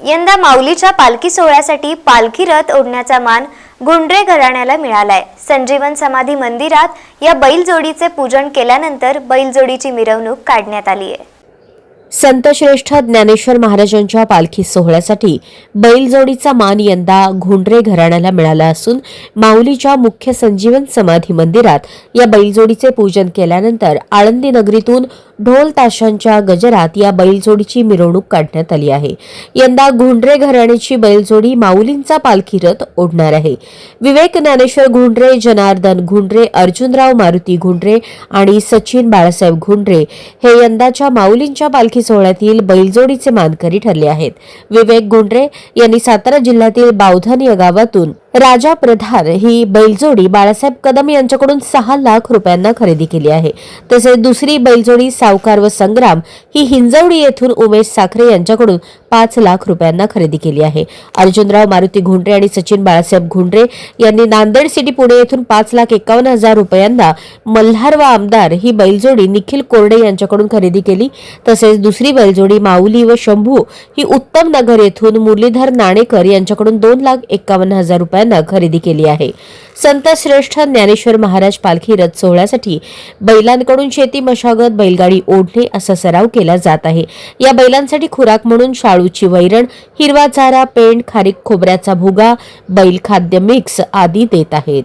यंदा माऊलीच्या पालखी सोहळ्यासाठी पालखी रथ ओढण्याचा मान गुंडरे घराण्याला मिळालाय. संजीवन समाधी मंदिरात या बैलजोडीचे पूजन केल्यानंतर बैलजोडीची मिरवणूक काढण्यात आली आहे संतश्रेष्ठ ज्ञानेश्वर महाराजांच्या पालखी सोहळ्यासाठी बैलजोडीचा मान यंदा घोंडरे घराण्याला मिळाला असून माऊलीच्या मुख्य संजीवन समाधी मंदिरात या बैलजोडीचे पूजन केल्यानंतर आळंदी नगरीतून ढोल ताशांच्या गजरात या बैलजोडीची मिरवणूक काढण्यात आली आहे. यंदा घोंडरे घराण्याची बैलजोडी माऊलींचा पालखी रथ ओढणार आहे. विवेक ज्ञानेश्वर घोंडरे जनार्दन घोंडरे अर्जुनराव मारुती घोंडरे आणि सचिन बाळासाहेब घोंडरे हे यंदाच्या माऊलींच्या पालखी सोहळ्यातील बैलजोडीचे मानकरी ठरले आहेत. विवेक गुंडरे यांनी सातारा जिल्ह्यातील बावधन या गावातून राजा प्रधान ही बैलजोडी बाळासाहेब कदम यांच्याकडून सहा लाख रुपयांना खरेदी केली आहे. तसेच दुसरी बैलजोडी सावकार व संग्राम ही हिंजवडी येथून उमेश साखरे यांच्याकडून पाच लाख रुपयांना खरेदी केली आहे. अर्जुनराव मारुती घोंडरे आणि सचिन बाळासाहेब घोंडरे यांनी नांदेड सिटी पुणे येथून पाच लाख एकावन्न हजार रुपयांना मल्हार व आमदार ही बैलजोडी निखिल कोरडे यांच्याकडून खरेदी केली. तसेच दुसरी बैलजोडी माऊली व शंभू ही उत्तम नगर येथून मुरलीधर नाणेकर यांच्याकडून दोन लाख एकावन्न हजार रुपयांना खरेदी केली आहे. संत श्रेष्ठ ज्ञानेश्वर महाराज पालखी रथ सोहळ्यासाठी बैलांकडून शेती मशागत बैलगाडी ओढणे असा सराव केला जात आहे. या बैलांसाठी खुराक म्हणून शाळूची वैरण हिरवा चारा पेंड खारीक खोबऱ्याचा भुगा बैल खाद्य मिक्स आदी देत आहेत.